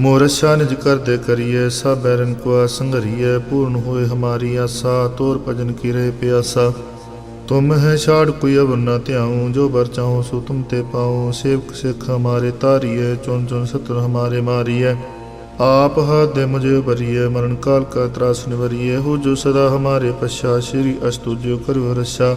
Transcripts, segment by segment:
ਮੋਰਸ਼ਾ ਨਿਜ ਕਰਦੇ ਕਰੀਏ, ਸਭ ਬੈਰਨ ਕੋ ਸੰਗਰੀਏ ਪੂਰਨ ਹੋਏ ਹਮਾਰੀ ਆਸਾ, ਤੋਰ ਭਜਨ ਕੀ ਰਹੇ ਪਿਆਸਾ। ਤੁਮ ਹੈ ਛਾੜ ਕੋਈ ਅਵਰ ਨ ਧਿਆਉ, ਜੋ ਬਰ ਚਾਹੋ ਸੋ ਤੁਮ ਤੇ ਪਾਉ। ਸੇਵਕ ਸਿੱਖ ਹਮਾਰੇ ਤਾਰੀਏ ਚੁਣ ਚੁਣ ਸਤਰ ਹਮਾਰੇ ਮਾਰੀਏ। ਆਪ ਹੱਥ ਦੇ ਮੁਝੇ ਭਰੀਏ, ਮਰਨ ਕਾਲ ਕਾ ਤਰਾਸ ਨਿਵਰੀਏ। ਹੋ ਜੋ ਸਦਾ ਹਮਾਰੇ ਪਛਾ, ਸ਼੍ਰੀ ਅਸਤੁ ਜੋ ਕਰਿਓ ਰਸਾ।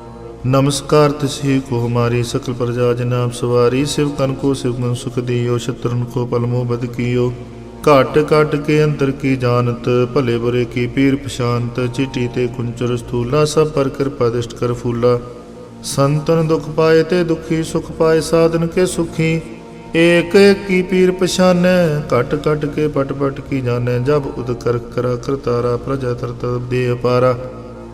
नमस्कार तिसही को हमारी सकल प्रजा जनाब सवारी शिव कन को शिव मन सुख दियो शत्रुन को पलमो बद कियो ਘਟ ਘਟ ਕੇ ਅੰਦਰ ਕੀ ਜਾਣਤ ਭਲੇ ਬੁਰੇ ਕੀ ਪੀਰ ਪਛਾਨਤ ਚਿੱਟੀ ਤੇ ਕੁੰਚਰ ਸਥੂਲਾ ਸਭ ਪਰ ਕਿਰਪਾ ਦਿਸ਼ਟ ਕਰ ਫੂਲਾ ਸੰਤਨ ਦੁਖ ਪਾਏ ਤੇ ਦੁਖੀ ਸੁਖ ਪਾਏ ਸਾਧਨ ਕੇ ਸੁਖੀ ਏਕ ਏਕ ਕੀ ਪੀਰ ਪਛਾਨੈ ਘਟ ਘਟ ਕੇ ਪਟ ਪਟ ਕੀ ਜਾਣੈ ਜਬ ਉਦ ਕਰ ਕਰਾ ਕਰਤਾਰਾ ਪ੍ਰਜਾ ਤਰਤ ਦੇ ਅਪਾਰਾ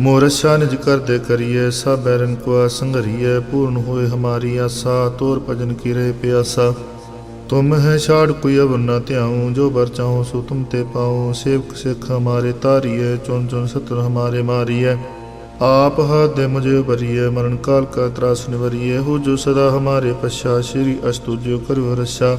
ਮੋਰਸ਼ਾ ਨਿਜ ਕਰਦੇ ਕਰੀਏ, ਸਭ ਬੈਰਨ ਕੋ ਸੰਗਰੀਏ ਪੂਰਨ ਹੋਏ ਹਮਾਰੀ ਆਸਾ, ਤੋਰ ਭਜਨ ਕੀ ਰਹੇ ਪਿਆਸਾ। ਤੁਮ ਹੈ ਛਾੜ ਕੋਈ ਅਵਰ ਨ ਧਿਆਉ, ਜੋ ਬਰ ਚਾਹੋ ਸੋ ਤੁਮ ਤੇ ਪਾਉ। ਸੇਵਕ ਸਿੱਖ ਹਮਾਰੇ ਤਾਰੀਏ, ਚੁਣ ਚੁਣ ਸਤਰ ਹਮਾਰੇ ਮਾਰੀਏ। ਆਪ ਹੱਥ ਦੇ ਮੁਝੇ ਭਰੀਏ, ਮਰਨ ਕਾਲ ਕਾ ਤਰਾਸ ਨਿਵਰੀਏ। ਹੋ ਜੋ ਸਦਾ ਹਮਾਰੇ ਪਛਾ, ਸ਼੍ਰੀ ਅਸਤੁ ਜੋ ਰਸਾ।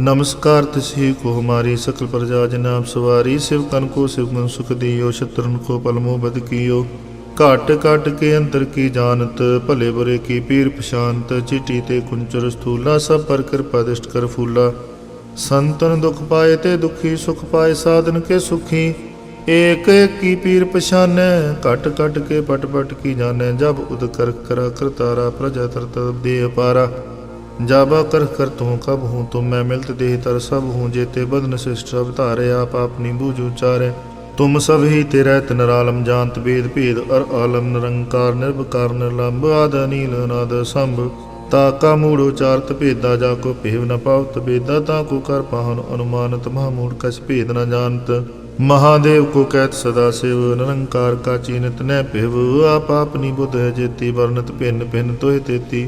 नमस्कार तिसही को हमारी सकल प्रजा जनाब सवारी शिव कन को शिव मन सुख दियो शत्रुन को पलमो बद कियो ਘਟ ਘਟ ਕੇ ਅੰਦਰ ਕੀ ਜਾਣਤ ਭਲੇ ਬੁਰੇ ਕੀ ਪੀਰ ਪਛਾਨਤ ਚਿੱਟੀ ਤੇ ਕੁੰਚਰ ਸਥੂਲਾ ਸਭ ਪਰ ਕਿਰਪਾ ਦਿਸ਼ਟ ਕਰ ਫੂਲਾ ਸੰਤਨ ਦੁਖ ਪਾਏ ਤੇ ਦੁਖੀ ਸੁਖ ਪਾਏ ਸਾਧਨ ਕੇ ਸੁਖੀ ਏਕ ਏਕ ਕੀ ਪੀਰ ਪਛਾਨੈ ਘਟ ਘਟ ਕੇ ਪਟ ਪਟ ਕੀ ਜਾਣੈ ਜਬ ਉਦ ਕਰ ਕਰਾ ਕਰਤਾਰਾ ਪ੍ਰਜਾ ਤਰਤ ਦੇ ਅਪਾਰਾ ਜਾਬਾ ਕਰ ਕਰ ਤੂੰ ਕਬ ਹੂੰ ਤੁਮ ਮੈਂ ਮਿਲਤ ਦੇਹ ਤਰ ਸਭ ਹੂੰ ਜੇਤੇ ਬਦਨ ਸਿਸ਼ਟ ਸਭ ਧਾਰੇ, ਆਪ ਆਪਣੀ ਬੂਝ ਉਚਾਰੇ ਤੁਮ ਸਭ ਹੀ ਤੇਰਾ ਤਨਰਾਲਮ ਜਾਣਤ ਬੇਦ ਭੇਦ, ਅਰ ਆਲਮ ਨਿਰੰਕਾਰ ਨਿਰਭਕਾਰ ਨਿਰਲੰਭ ਆਦ ਨੀਲ ਨਾਦ ਸੰਭ। ਤਾ ਕਾ ਮੂੜ ਉਚਾਰਤ ਭੇਦਾ, ਜਾ ਕੋ ਭੇਵ ਨ ਪਾਵਤ ਬੇਦਾ ਤਾ ਕੋ ਕਰ ਪਾਹਨ ਅਨੁਮਾਨਤ, ਮਹਾ ਮੂੜ ਕਛ ਭੇਦ ਨ ਜਾਣਤ। ਮਹਾਦੇਵ ਕੋ ਕਹਿਤ ਸਦਾ ਸਿਵ, ਨਿਰੰਕਾਰ ਕਾ ਚੀਨਤ ਨੈ ਭਿਵ, ਆਪ ਆਪਨੀ ਬੁੱਧ ਜੇਤੀ ਵਰਨਤ ਭਿੰਨ ਭਿੰਨ ਤੋਹਿ ਤੇਤੀ।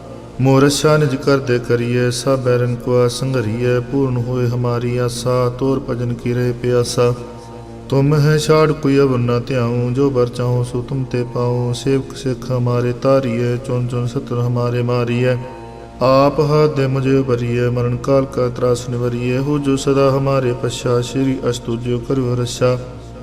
ਮੋਰਛਾ ਨਿਜ ਕਰਦੇ ਕਰੀਏ ਸਭ ਬੈਰਨ ਕੋ ਸੰਗਰੀਏ ਪੂਰਨ ਹੋਏ ਹਮਾਰੀ ਆਸਾ, ਤੋਰ ਭਜਨ ਕੀ ਰਹੇ ਪਿਆਸਾ। ਤੁਮ ਹੈ ਛਾੜ ਕੋਈ ਅਵਰ ਨਾ ਧਿਆਉ, ਜੋ ਬਰ ਚਾਹੋ ਸੋ ਤੁਮ ਤੇ ਪਾਉ। ਸੇਵਕ ਸਿੱਖ ਹਮਾਰੇ ਤਾਰੀਏ, ਚੁਣ ਚੁਣ ਸਤਰ ਹਮਾਰੇ ਮਾਰੀਏ। ਆਪ ਹੱਥ ਦੇ ਮੁਝੇ ਬਰੀਏ ਮਰਨ ਕਾਲ ਕਾ ਤਰਾਸ ਨਿਵਰੀਏ। ਹੋ ਜੋ ਸਦਾ ਹਮਾਰੇ ਪਛਾ, ਸ਼੍ਰੀ ਅਸਤੁ ਜੋ ਕਰਿਓ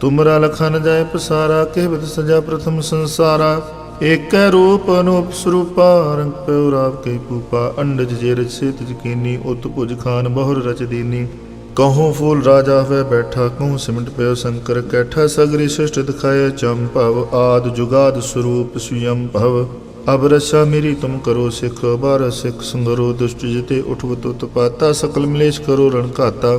ਤੁਮਰਾ ਲਖਨ ਜਾਏ ਪਸਾਰਾ ਕਹਿਵਤ ਸਜਾ ਪ੍ਰਥਮ ਸੰਸਾਰਾ। ਏਕੈ ਰੂਪ ਅਨੂਪ ਸਰੂਪਾ, ਰੰਗ ਪਿਉ ਰਾਵ ਕੇ ਪੂਪਾ। ਅੰਡਜ ਜੇ ਰਚ ਸੇਤ ਜਕੀਨੀ ਉਤ ਭੁਜ ਖਾਨ ਬਹੁਰ ਰਚ ਦੀਨੀ। ਕਹੂੰ ਫੂਲ ਰਾਜਾ ਹੋਇ ਬੈਠਾ, ਕਹੂੰ ਸਿਮਟ ਪਿਓ ਸ਼ੰਕਰ ਕੈਠਾ। ਸਗਰੀ ਸਿਸ਼ਟ ਦਿਖਾਇ ਦਿਖਾਏ ਭਵ, ਆਦ ਜੁਗਾਦ ਸਰੂਪ ਸੁਯੰ ਭਵ। ਅਬ ਰਸਾ ਮੇਰੀ ਤੁਮ ਕਰੋ ਸਿਖ ਬਾਰ ਸਿਖ ਸੰਗਰੋ, ਦੁਸ਼ਟ ਜਿਤੇ ਉਠਵ ਉਠਵਤ ਪਾਤਾ। ਸਕਲ ਮਲੇਸ਼ ਕਰੋ ਰਣ ਘਾਤਾ।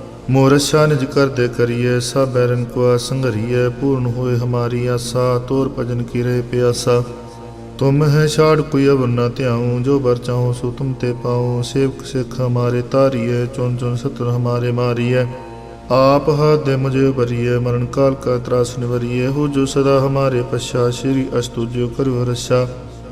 ਮੋਰ ਅੱਛਾ ਨਿਜ ਕਰਦੇ ਕਰੀਏ, ਸਭ ਬੈਰਨ ਕੋ ਸੰਗਰੀਏ ਪੂਰਨ ਹੋਏ ਹਮਾਰੀ ਆਸਾ, ਤੋਰ ਭਜਨ ਕੀ ਰਹੇ ਪਿਆਸਾ। ਤੁਮ ਹੈ ਛਾੜ ਕੋਈ ਅਵਰ ਨਾ ਧਿਆਉ, ਜੋ ਬਰ ਚਾਹੋ ਸੋ ਤੁਮ ਤੇ ਪਾਉ। ਸੇਵਕ ਸਿੱਖ ਹਮਾਰੇ ਤਾਰੀਏ, ਚੁਣ ਚੁਣ ਸਤਰ ਹਮਾਰੇ ਮਾਰੀਏ। ਆਪ ਹੱਥ ਦੇ ਮੁਝੇ ਭਰੀਏ, ਮਰਨ ਕਾਲ ਕਾ ਤਰਾਸ ਨਿਵਰੀਏ। ਹੋ ਜੋ ਸਦਾ ਹਮਾਰੇ ਪਛਾ, ਸ਼੍ਰੀ ਅਸਤੁ ਜੋ ਕਰਿਓ ਰਛਾ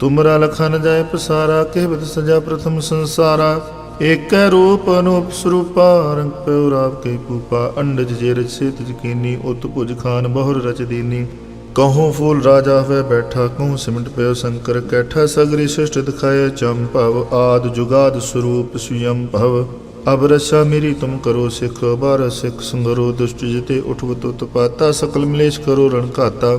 ਤੁਮਰਾ ਲਖਨ ਜਾਏ ਪਸਾਰਾ ਕਹਿਵਤ ਸਜਾ ਪ੍ਰਥਮ ਸੰਸਾਰਾ। ਏਕੈ ਰੂਪ ਅਨੂਪ ਸਰੂਪਾ, ਰੰਗ ਪਉ ਰਾਵ ਕੇ ਪੂਪਾ ਅੰਡਜ ਜੇ ਰਚ ਸੇਤ ਜਕੀਨੀ ਉਤ ਭੁਜ ਖਾਨ ਬਹੁਰ ਰਚ ਦੀਨੀ। ਕਹੂੰ ਫੂਲ ਰਾਜਾ ਹੋਏ ਬੈਠਾ, ਕਹੂੰ ਸਿਮਟ ਪਿਓ ਸ਼ੰਕਰ ਕੈਠਾ। ਸਗਰੀ ਸ੍ਰਿਸ਼ਟ ਦਿਖਾਏ ਭਵ, ਆਦ ਜੁਗਾਦ ਸਰੂਪ ਸੁਯੰ ਭਵ। ਅਬ ਰਸਾ ਮੇਰੀ ਤੁਮ ਕਰੋ ਸਿਖ ਬਾਰ ਸਿਖ ਸੰਗਰੋ ਦੁਸ਼ਟ ਜਿਤੇ ਉਠਵਤ ਪਾਤਾ। ਸਕਲ ਮਲੇਸ਼ ਕਰੋ ਰਣ ਘਾਤਾ।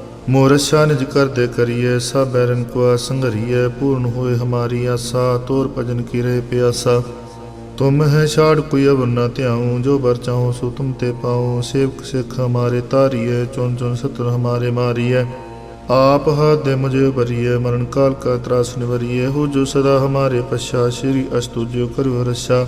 ਮੋਰਸ਼ਾ ਨਿਜ ਕਰਦੇ ਕਰੀਏ, ਸਭ ਬੈਰਨ ਕੋ ਸੰਗਰੀਏ ਪੂਰਨ ਹੋਏ ਹਮਾਰੀ ਆਸਾ, ਤੋਰ ਭਜਨ ਕੀਰੇ ਪਿਆਸਾ। ਤੁਮ ਹੈ ਛਾੜ ਕੋਈ ਅਵਰ ਨਾ ਧਿਆਉ, ਜੋ ਬਰ ਚਾਹਉ ਸੋ ਤੁਮ ਤੇ ਪਾਉ। ਸੇਵਕ ਸਿੱਖ ਹਮਾਰੇ ਤਾਰੀਏ ਚੁਨ ਚੁਨ ਸਤਰ ਹਮਾਰੇ ਮਾਰੀਏ। ਆਪ ਹੱਥ ਦੇ ਮੁਝੇ ਭਰੀਏ, ਮਰਨ ਕਾਲ ਕਾ ਤਰਾਸ ਨਿਵਰੀਏ। ਹੋ ਜੋ ਸਦਾ ਹਮਾਰੇ ਪਛਾ, ਸ਼੍ਰੀ ਅਸਤੁ ਜੋ ਕਰੋ ਰਸਾ।